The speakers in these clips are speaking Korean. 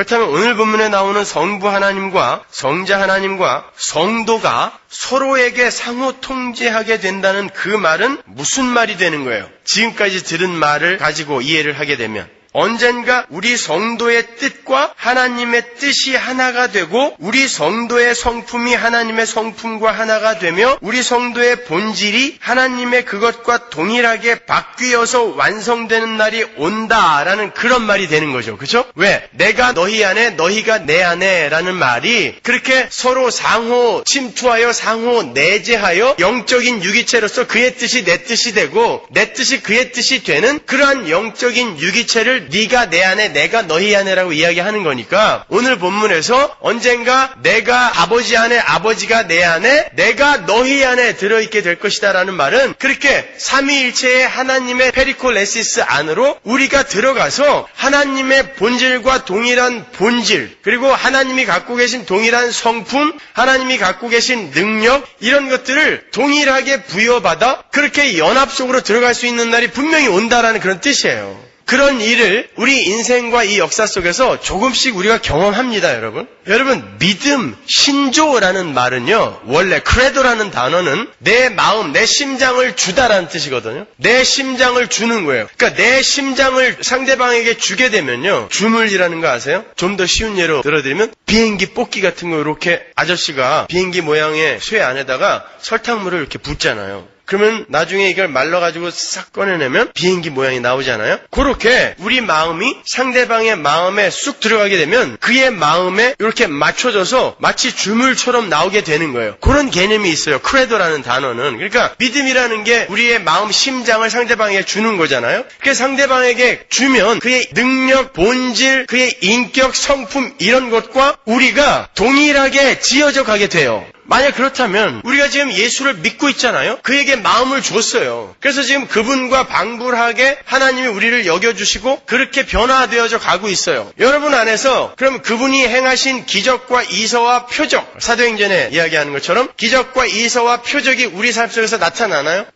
그렇다면 오늘 본문에 나오는 성부 하나님과 성자 하나님과 성도가 서로에게 상호 통제하게 된다는 그 말은 무슨 말이 되는 거예요? 지금까지 들은 말을 가지고 이해를 하게 되면 언젠가 우리 성도의 뜻과 하나님의 뜻이 하나가 되고 우리 성도의 성품이 하나님의 성품과 하나가 되며 우리 성도의 본질이 하나님의 그것과 동일하게 바뀌어서 완성되는 날이 온다라는 그런 말이 되는 거죠. 그죠? 왜? 내가 너희 안에 너희가 내 안에라는 말이 그렇게 서로 상호 침투하여 상호 내재하여 영적인 유기체로서 그의 뜻이 내 뜻이 되고 내 뜻이 그의 뜻이 되는 그러한 영적인 유기체를 네가 내 안에 내가 너희 안에라고 이야기하는 거니까 오늘 본문에서 언젠가 내가 아버지 안에 아버지가 내 안에 내가 너희 안에 들어있게 될 것이다라는 말은 그렇게 삼위일체의 하나님의 페리콜레시스 안으로 우리가 들어가서 하나님의 본질과 동일한 본질 그리고 하나님이 갖고 계신 동일한 성품 하나님이 갖고 계신 능력 이런 것들을 동일하게 부여받아 그렇게 연합 속으로 들어갈 수 있는 날이 분명히 온다라는 그런 뜻이에요. 그런 일을 우리 인생과 이 역사 속에서 조금씩 우리가 경험합니다, 여러분. 여러분, 믿음, 신조라는 말은요, 원래 크레도라는 단어는 내 마음, 내 심장을 주다라는 뜻이거든요. 내 심장을 주는 거예요. 그러니까 내 심장을 상대방에게 주게 되면요, 주물이라는 거 아세요? 좀 더 쉬운 예로 들어드리면 비행기 뽑기 같은 거 이렇게 아저씨가 비행기 모양의 쇠 안에다가 설탕물을 이렇게 붓잖아요. 그러면 나중에 이걸 말라가지고 싹 꺼내내면 비행기 모양이 나오잖아요? 그렇게 우리 마음이 상대방의 마음에 쑥 들어가게 되면 그의 마음에 이렇게 맞춰져서 마치 주물처럼 나오게 되는 거예요. 그런 개념이 있어요. 크레도라는 단어는. 그러니까 믿음이라는 게 우리의 마음 심장을 상대방에게 주는 거잖아요? 그 상대방에게 주면 그의 능력, 본질, 그의 인격, 성품 이런 것과 우리가 동일하게 지어져 가게 돼요. 만약 그렇다면 우리가 지금 예수를 믿고 있잖아요. 그에게 마음을 줬어요. 그래서 지금 그분과 방불하게 하나님이 우리를 여겨주시고 그렇게 변화되어져 가고 있어요. 여러분 안에서 그럼 그분이 행하신 기적과 이서와 표적 사도행전에 이야기하는 것처럼 기적과 이서와 표적이 우리 삶 속에서 나타나나요?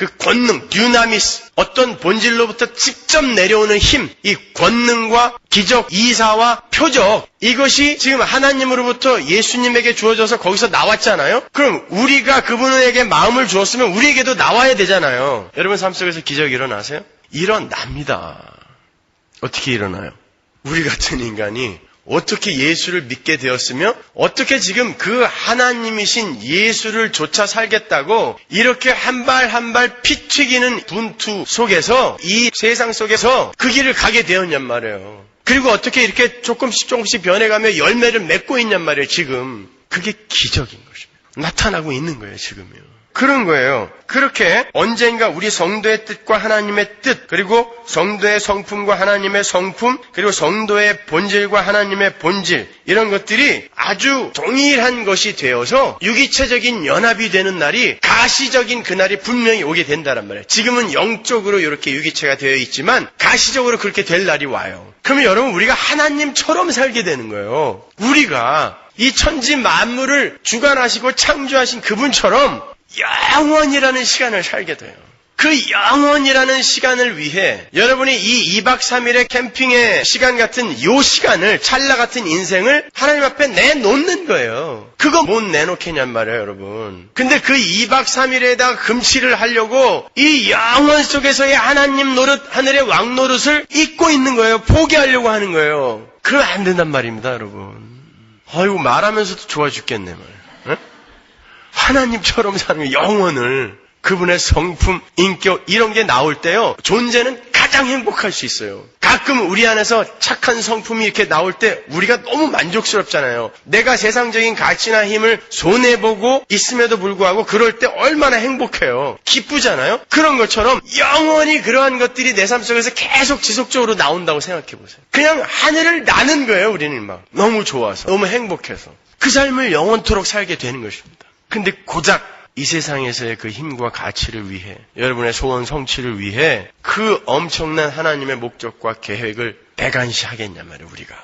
그 권능, 듀나미스, 어떤 본질로부터 직접 내려오는 힘, 이 권능과 기적, 이사와 표적, 이것이 지금 하나님으로부터 예수님에게 주어져서 거기서 나왔잖아요? 그럼 우리가 그분에게 마음을 주었으면 우리에게도 나와야 되잖아요. 여러분 삶 속에서 기적이 일어나세요? 일어납니다. 어떻게 일어나요? 우리 같은 인간이 어떻게 예수를 믿게 되었으며 어떻게 지금 그 하나님이신 예수를 쫓아 살겠다고 이렇게 한 발 한 발 피 튀기는 분투 속에서 이 세상 속에서 그 길을 가게 되었냔 말이에요. 그리고 어떻게 이렇게 조금씩 조금씩 변해가며 열매를 맺고 있냔 말이에요, 지금. 그게 기적인 것입니다. 나타나고 있는 거예요, 지금요. 그런 거예요. 그렇게 언젠가 우리 성도의 뜻과 하나님의 뜻, 그리고 성도의 성품과 하나님의 성품, 그리고 성도의 본질과 하나님의 본질, 이런 것들이 아주 동일한 것이 되어서 유기체적인 연합이 되는 날이 가시적인 그날이 분명히 오게 된다란 말이에요. 지금은 영적으로 이렇게 유기체가 되어 있지만 가시적으로 그렇게 될 날이 와요. 그러면 여러분 우리가 하나님처럼 살게 되는 거예요. 우리가 이 천지 만물을 주관하시고 창조하신 그분처럼 영원이라는 시간을 살게 돼요. 그 영원이라는 시간을 위해 여러분이 이 2박 3일의 캠핑의 시간 같은 요 시간을 찰나 같은 인생을 하나님 앞에 내놓는 거예요. 그거 못 내놓겠냔 말이에요, 여러분. 근데 그 2박 3일에다가 금치를 하려고 이 영원 속에서의 하나님 노릇, 하늘의 왕 노릇을 잊고 있는 거예요. 포기하려고 하는 거예요. 그럼 안 된단 말입니다, 여러분. 아이고 말하면서도 좋아 죽겠네 말. 하나님처럼 사는 영혼을 그분의 성품, 인격 이런 게 나올 때요. 존재는 가장 행복할 수 있어요. 가끔 우리 안에서 착한 성품이 이렇게 나올 때 우리가 너무 만족스럽잖아요. 내가 세상적인 가치나 힘을 손해보고 있음에도 불구하고 그럴 때 얼마나 행복해요. 기쁘잖아요. 그런 것처럼 영원히 그러한 것들이 내 삶 속에서 계속 지속적으로 나온다고 생각해 보세요. 그냥 하늘을 나는 거예요. 우리는 막 너무 좋아서 너무 행복해서 그 삶을 영원토록 살게 되는 것입니다. 근데 고작 이 세상에서의 그 힘과 가치를 위해 여러분의 소원 성취를 위해 그 엄청난 하나님의 목적과 계획을 배관시하겠냐 말이에요 우리가.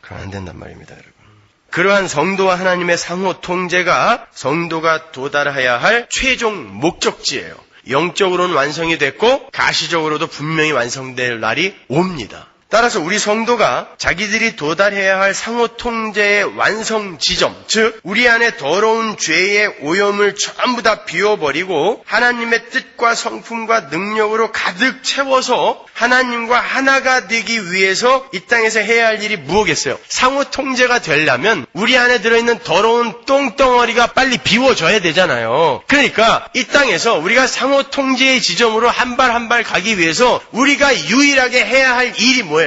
그럼 안 된단 말입니다 여러분. 그러한 성도와 하나님의 상호 통제가 성도가 도달해야 할 최종 목적지예요. 영적으로는 완성이 됐고 가시적으로도 분명히 완성될 날이 옵니다 따라서 우리 성도가 자기들이 도달해야 할 상호 통제의 완성 지점, 즉 우리 안에 더러운 죄의 오염을 전부 다 비워버리고 하나님의 뜻과 성품과 능력으로 가득 채워서 하나님과 하나가 되기 위해서 이 땅에서 해야 할 일이 무엇겠어요? 상호 통제가 되려면 우리 안에 들어있는 더러운 똥덩어리가 빨리 비워져야 되잖아요. 그러니까 이 땅에서 우리가 상호 통제의 지점으로 한 발 한 발 가기 위해서 우리가 유일하게 해야 할 일이 뭐예요?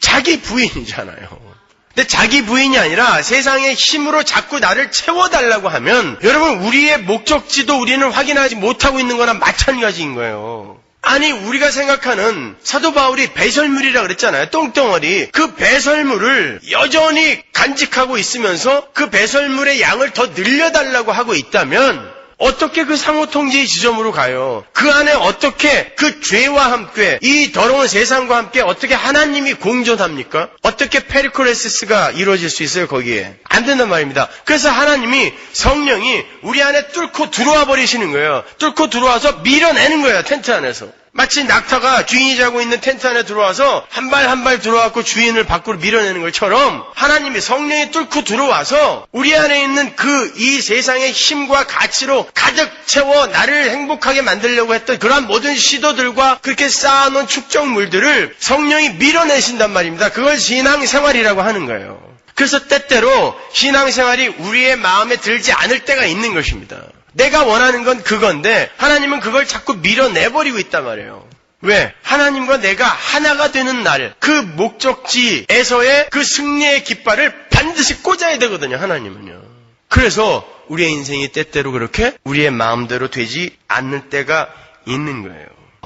자기 부인이잖아요. 근데 자기 부인이 아니라 세상의 힘으로 자꾸 나를 채워달라고 하면 여러분 우리의 목적지도 우리는 확인하지 못하고 있는 거나 마찬가지인 거예요. 아니 우리가 생각하는 사도 바울이 배설물이라 그랬잖아요. 똥덩어리. 그 배설물을 여전히 간직하고 있으면서 그 배설물의 양을 더 늘려달라고 하고 있다면 어떻게 그 상호 통제의 지점으로 가요? 그 안에 어떻게 그 죄와 함께 이 더러운 세상과 함께 어떻게 하나님이 공존합니까? 어떻게 페리코레시스가 이루어질 수 있어요 거기에? 안 된단 말입니다. 그래서 하나님이 성령이 우리 안에 뚫고 들어와 버리시는 거예요. 뚫고 들어와서 밀어내는 거예요 텐트 안에서. 마치 낙타가 주인이 자고 있는 텐트 안에 들어와서 한 발 한 발 들어와서 주인을 밖으로 밀어내는 것처럼 하나님이 성령이 뚫고 들어와서 우리 안에 있는 그 이 세상의 힘과 가치로 가득 채워 나를 행복하게 만들려고 했던 그러한 모든 시도들과 그렇게 쌓아놓은 축적물들을 성령이 밀어내신단 말입니다. 그걸 신앙생활이라고 하는 거예요. 그래서 때때로 신앙생활이 우리의 마음에 들지 않을 때가 있는 것입니다. 내가 원하는 건 그건데 하나님은 그걸 자꾸 밀어내버리고 있단 말이에요. 왜? 하나님과 내가 하나가 되는 날, 그 목적지에서의 그 승리의 깃발을 반드시 꽂아야 되거든요, 하나님은요. 그래서 우리의 인생이 때때로 그렇게 우리의 마음대로 되지 않는 때가 있는 거예요.